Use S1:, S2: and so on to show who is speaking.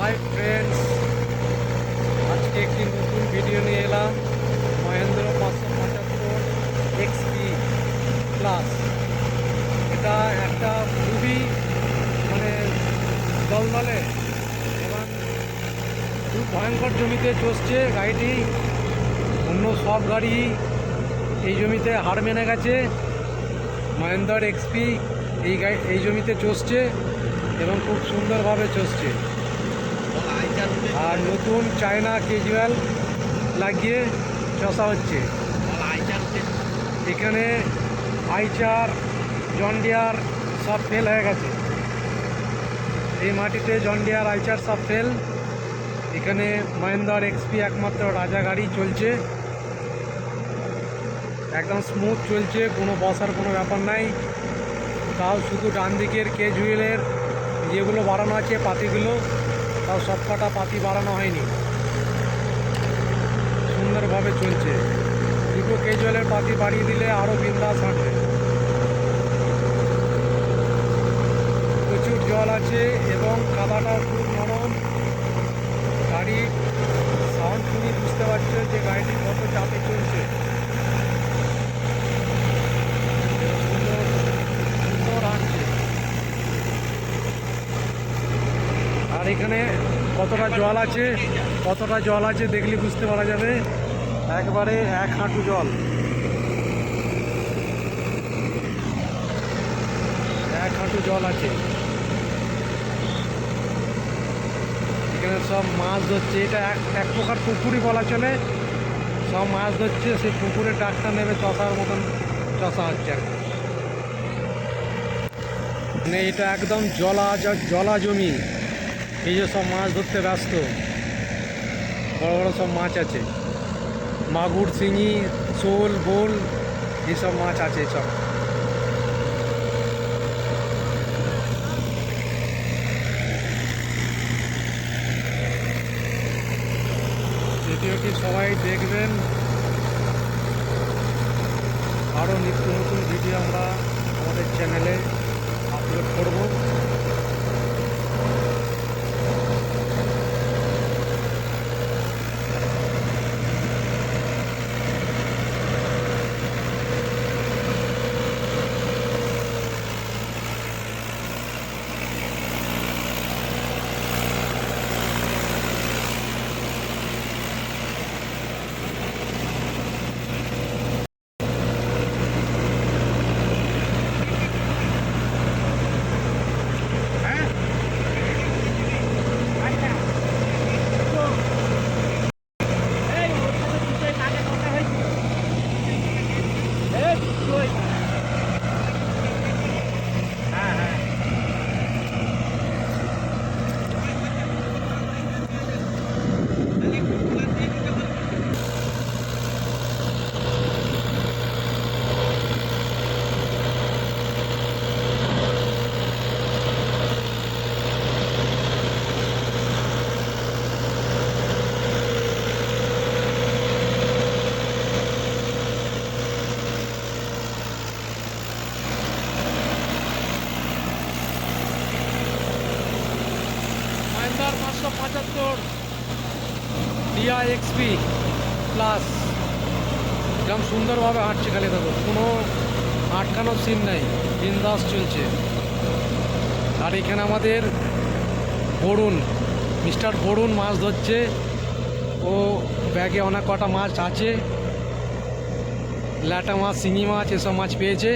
S1: Hi friends আজকে একটি নতুন ভিডিও নিয়ে এলাম। মহেন্দ্র পাঁচশো পঁচাত্তর এক্সপি প্লাস এটা একটা খুবই মানে দলদলে এবং খুব ভয়ঙ্কর জমিতে চষছে গাড়িটি অন্য সব গাড়ি এই জমিতে হার মেনে গেছে। মহেন্দ্র এক্সপি এই গাড়ি, এই জমিতে চষছে এবং খুব সুন্দরভাবে চষছে। আর নতুন চায়না কেজুয়াল লাগিয়ে চষা হচ্ছে। এখানে আইচার, জন্ডিয়ার সব ফেল হয়ে গেছে। এই মাটিতে জন্ডিয়ার, আইচার সব ফেল এখানে মহেন্দ্র এক্সপি একমাত্র রাজা গাড়ি চলছে। একদম স্মুথ চলছে, কোনো বসার কোনো ব্যাপার নাই। তাও শুধু ডান দিকের কেজ হুইলের যেগুলো বাড়ানো আছে পাতিগুলো। তাও সব কটা পাতি বাড়ানো হয়নি। সুন্দরভাবে চলছে। দুটো কেজলের পাতি বাড়িয়ে দিলে আরও বিন্দাস হাঁটবে। প্রচুর জল আছে এবং কাদাটা খুব নরম। গাড়ি সাউন্ড শুনে বুঝতে পারছ যে গাড়িটি কত চাপে চলছে সুন্দর সুন্দর হাঁটছে আর এখানে কতটা জল আছে, কতটা জল আছে দেখলে বুঝতে পারা যাবে। একবারে এক হাঁটু জল। এক হাঁটু জল আছে। এখানে সব মাছ ধরছে। এটা এক এক প্রকার পুকুরই বলা চলে। সব মাছ ধরছে, সেই পুকুরে ডাক্তার নেবে, চষার মতন চষা হচ্ছে আর। মানে এটা একদম জলা জলা জমি। এই যে সব মাছ ধরতে ব্যস্ত, বড় বড় সব মাছ আছে। মাগুর শিঙি শোল, বোল এইসব মাছ আছে সব। ভিডিওটি সবাই দেখবেন আরও নিত্য নতুন ভিডিও আমরা আমাদের চ্যানেলে আপলোড করব। পাঁচশো পঁচাত্তর ডিআই প্লাস একদম সুন্দরভাবে হাঁটছে খালি দেখো, কোনো আটকানোর সিন নাই, বিন্দাস চলছে। আর এখানে আমাদের বরুণ, মিস্টার বরুণ মাছ ধরছে, ও ব্যাগে অনেক কটা মাছ আছে, ল্যাটা মাছ, শিঙি মাছ, এসব মাছ পেয়েছে।